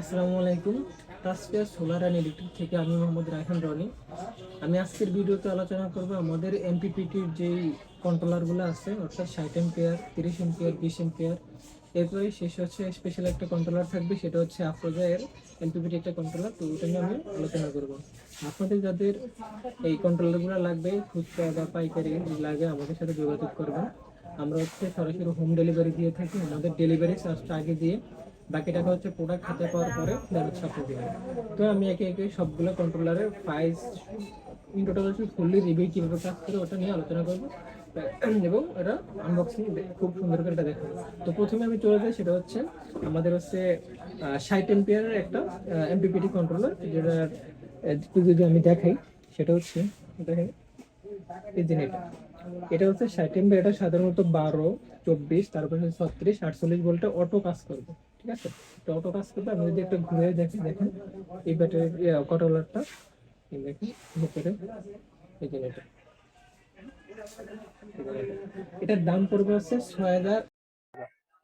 আসসালামু আলাইকুম। টাসপেয়ার solar and electric থেকে আমি মোহাম্মদ রায়হান রনি। আমি আজকের ভিডিওতে আলোচনা করব আমাদের এমপিপিটির যেই কন্ট্রোলারগুলো আছে, অর্থাৎ ষাট এম্পিয়ার তিরিশ এম্পিয়ার বিশ এম্পিয়ার এরপরে শেষ হচ্ছে স্পেশাল একটা কন্ট্রোলার থাকবে, সেটা হচ্ছে আফরোজা এর এমপিপিটি একটা কন্ট্রোলার তো ওটা নিয়ে আমি আলোচনা করব। আপনাদের যাদের এই কন্ট্রোলারগুলো লাগবে, খুচরা বা পাইকারি লাগে, আমাদের সাথে যোগাযোগ করবেন। আমরা হচ্ছে সরাসরি হোম ডেলিভারি দিয়ে থাকি, আমাদের ডেলিভারি চার্জটা আগে দিয়ে বাকি টাকা হচ্ছে প্রোডাক্ট হাতে পাওয়ার পরে দেন সাপোর্ট দেওয়া তো আমি একে একে সবগুলো কন্ট্রোলারের প্রাইস ইন টোটাল হচ্ছে ফুললি রিভিউ কীভাবে কাজ করে ওটা নিয়ে আলোচনা করব। এবং এটা আনবক্সিং খুব সুন্দর করে এটা দেখাবো। তো প্রথমে আমি চলে যাই, সেটা হচ্ছে আমাদের হচ্ছে ষাট এম্পিয়ারের একটা এমপিপিটি কন্ট্রোলার যেটা যদি আমি দেখাই, সেটা হচ্ছে দেখেন এই যে এটা। এটা হচ্ছে ষাট এমবি এটা সাধারণত বারো, চব্বিশ, তারপরে ছত্রিশ, আটচল্লিশ ভোল্টে অটো কাজ করবে। ঠিক আছে? তো অটো কাজ করবে আমি যদি একটা ঘুরে দেখি দেখেন এই ব্যাটারি কন্ট্রোলারটা দেখেন ভিতরে এই যে এটা। এটার দাম পড়বে হচ্ছে ছয় হাজার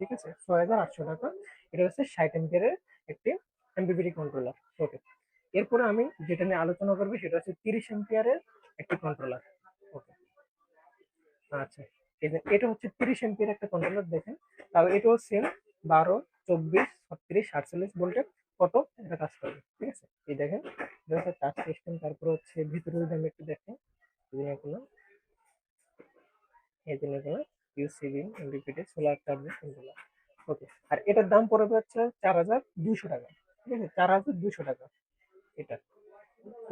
ঠিক আছে? ছয় হাজার আটশো টাকা। এটা হচ্ছে ষাট এম্পিয়ারের একটি এমপিপিটি কন্ট্রোলার ওকে এরপরে আমি যেটা নিয়ে আলোচনা করব, সেটা হচ্ছে তিরিশ এম্পিয়ারের একটি কন্ট্রোলার ওকে আচ্ছা। এটা হচ্ছে তিরিশ এম্পিয়ার একটা কন্ট্রোলার দেখেন। তাও এটাও সেম বারো চব্বিশ, ছত্রিশ আটচল্লিশ ভোল্টের কত? এটা কাজ করবে, ঠিক আছে? এই দেখেন, এটা সিস্টেম তারপরে হচ্ছে ভিতরে যদি আমি একটু দেখেন, এই যে এগুলো, এই ওকে আর এটার দাম হচ্ছে চার হাজার দুশো টাকা, ঠিক আছে? চার হাজার দুশো টাকা, এটা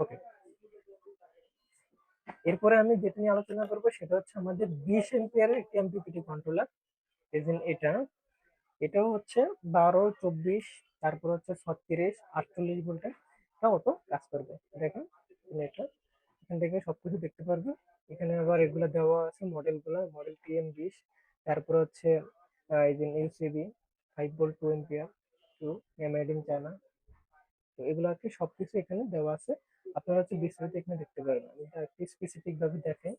ওকে এরপরে আমি যেটা নিয়ে আলোচনা করব, সেটা হচ্ছে আমাদের বিশ এম্পিয়ারের একটি এমপিপিটি কন্ট্রোলার এটা এটাও হচ্ছে বারো চব্বিশ তারপর হচ্ছে ছত্রিশ আটচল্লিশ ভোল্টের এটা অটো কাজ করবে দেখেন এটা এখান থেকে সবকিছু দেখতে পারবে এখানে আবার এগুলো দেওয়া আছে মডেলগুলো মডেল টিএম বিশ তারপর হচ্ছে এই যে USB five volt two ampere to made in China তো এগুলো আর কি সবকিছু এখানে দেওয়া আছে আপনারা হচ্ছে বিস্তারিত এখানে দেখতে পারবেন এটা একটু স্পেসিফিক ভাবে দেখেন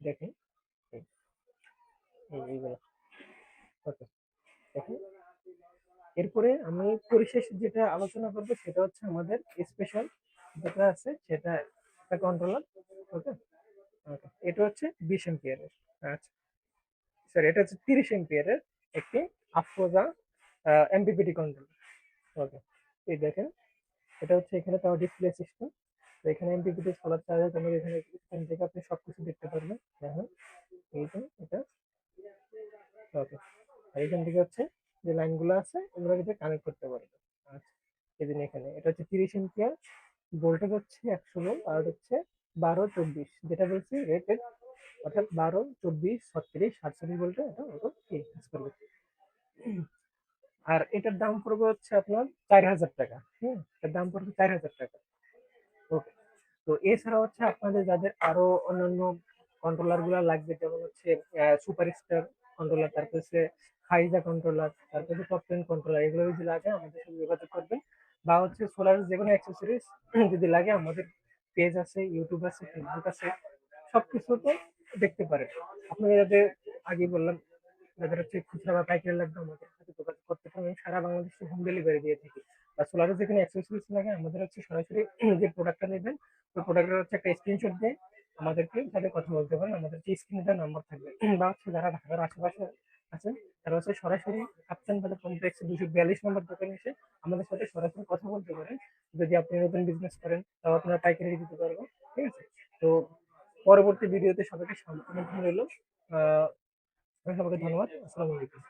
দেখেন এই এই এইগুলো ওকে দেখেন এরপরে আমি পরিশেষ যেটা আলোচনা করব সেটা হচ্ছে আমাদের স্পেশাল যেটা আছে সেটা একটা কন্ট্রোলার ওকে? এটা হচ্ছে বিশ এম্পিয়ারের আচ্ছা। স্যার এটা হচ্ছে তিরিশ এম্পিয়ারের একটি আফরোজা এমপিপিটি কন্ট্রোলার ওকে? এই দেখেন, এটা হচ্ছে এখানে তাও ডিসপ্লে সিস্টেম তো এখানে এমপিপিটি সোলার চার্জার তোমার এখানে এখান থেকে আপনি সবকিছু দেখতে পারবেন। দেখেন, এই আর এখান থেকে হচ্ছে যে লাইনগুলো আছে এগুলো কিন্তু কানেক্ট করতে পারবে। এই এখানে, এটা হচ্ছে তিরিশ এম্পিয়ার ভোল্টেজ হচ্ছে একশো ভোল্ট আর হচ্ছে বারো চব্বিশ, যেটা বলছি রেটেড অর্থাৎ বারো, চব্বিশ, ছত্রিশ সাতচল্লিশ ভোল্টে এটা কাজ করবে। আর এটার দাম পড়বে হচ্ছে আপনার চার হাজার টাকা, হুম, এটার দাম পড়বে চার হাজার টাকা। ওকে তো এছাড়া হচ্ছে আপনাদের যাদের আরও অন্যান্য কন্ট্রোলারগুলা লাগবে, যেমন হচ্ছে সুপার স্টার কন্ট্রোলার তারপর হচ্ছে ফাইজা কন্ট্রোলার তারপর হচ্ছে টপ টেন কন্ট্রোলার এগুলো যদি লাগে আমাদের সাথে যোগাযোগ করবেন। বা হচ্ছে সোলার যে কোনো অ্যাক্সেসরিজ যদি লাগে আমাদের পেজ আছে ইউটিউব আছে ফেসবুক আছে, সবকিছুতে দেখতে পারেন। আপনারা যাদের, আগে বললাম, যাদের হচ্ছে খুচরা বা পাইকারি লাগবে আমাদের সাথে যোগাযোগ করতে পারেন। সারা বাংলাদেশে হোম ডেলিভারি দিয়ে থাকি। বা সোলারের যেখানে অ্যাক্সেসরিজ লাগে, আমাদের হচ্ছে সরাসরি যে প্রোডাক্টটা নেবেন, ওই প্রোডাক্টের হচ্ছে একটা স্ক্রিনশট দিয়ে আমাদেরকে সাথে কথা বলতে পারেন, আমাদের যে স্ক্রিনে দেওয়া নাম্বার থাকবে, বা হচ্ছে যারা ঢাকার আশেপাশে আছেন, তারা হচ্ছে সরাসরি কাপ্তান বাজার কমপ্লেক্স দুশো বিয়াল্লিশ নম্বর দোকানে এসে আমাদের সাথে সরাসরি কথা বলতে পারেন। যদি আপনি নতুন বিজনেস করেন, তাও আপনারা পাইকারি দিতে পারব ঠিক আছে? তো পরবর্তী ভিডিওতে সবাইকে আমন্ত্রণ রইল সবাইকে ধন্যবাদ। আসসালামু আলাইকুম।